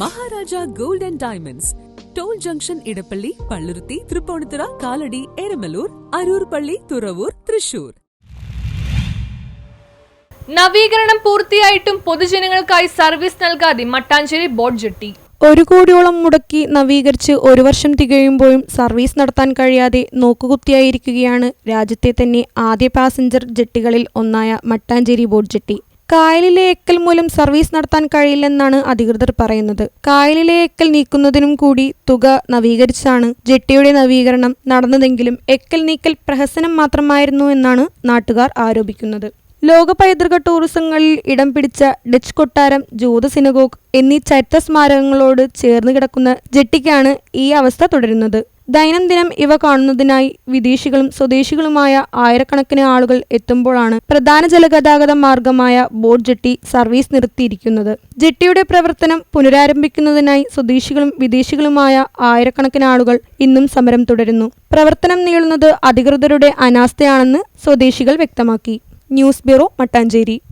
Maharaja gold and diamonds. Toll junction Edappally Palluruthy Tripunithura Kalady Eramaloor Aroor പള്ളി തുറവൂർ തൃശൂർ. നവീകരണം പൂർത്തിയായിട്ടും പൊതുജനങ്ങൾക്കായി service നൽകാതെ Mattancherry boat jetty. ഒരു കോടിയോളം മുടക്കി നവീകരിച്ച് ഒരു വർഷം തികയുമ്പോഴും സർവീസ് നടത്താൻ കഴിയാതെ നോക്കുകുത്തിയായിരിക്കുകയാണ് രാജ്യത്തെ തന്നെ ആദ്യ പാസഞ്ചർ ജെട്ടികളിൽ ഒന്നായ മട്ടാഞ്ചേരി ബോട്ട് ജെട്ടി. കായലിലെ എക്കൽ മൂലം സർവീസ് നടത്താൻ കഴിയില്ലെന്നാണ് അധികൃതർ പറയുന്നത്. കായലിലെ എക്കൽ നീക്കുന്നതിനും കൂടി തുക നവീകരിച്ചാണ് ജെട്ടിയുടെ നവീകരണം നടന്നതെങ്കിലും എക്കൽ നീക്കൽ പ്രഹസനം മാത്രമായിരുന്നു എന്നാണ് നാട്ടുകാർ ആരോപിക്കുന്നത്. ലോക പൈതൃക ടൂറിസങ്ങളിൽ ഇടം പിടിച്ച ഡച്ച് കൊട്ടാരം ജൂത സിനഗോഗ് എന്നീ ചരിത്ര സ്മാരകങ്ങളോട് ചേർന്ന് കിടക്കുന്ന ജെട്ടിക്കാണ് ഈ അവസ്ഥ തുടരുന്നത്. ദൈനംദിനം ഇവ കാണുന്നതിനായി വിദേശികളും സ്വദേശികളുമായ ആയിരക്കണക്കിന് ആളുകൾ എത്തുമ്പോഴാണ് പ്രധാന ജലഗതാഗത മാർഗമായ ബോട്ട് ജെട്ടി സർവീസ് നിർത്തിയിരിക്കുന്നത്. ജെട്ടിയുടെ പ്രവർത്തനം പുനരാരംഭിക്കുന്നതിനായി സ്വദേശികളും വിദേശികളുമായ ആയിരക്കണക്കിന് ആളുകൾ ഇന്നും സമരം തുടരുന്നു. പ്രവർത്തനം നീളുന്നത് അധികൃതരുടെ അനാസ്ഥയാണെന്ന് സ്വദേശികൾ വ്യക്തമാക്കി. News bureau Mattancherry.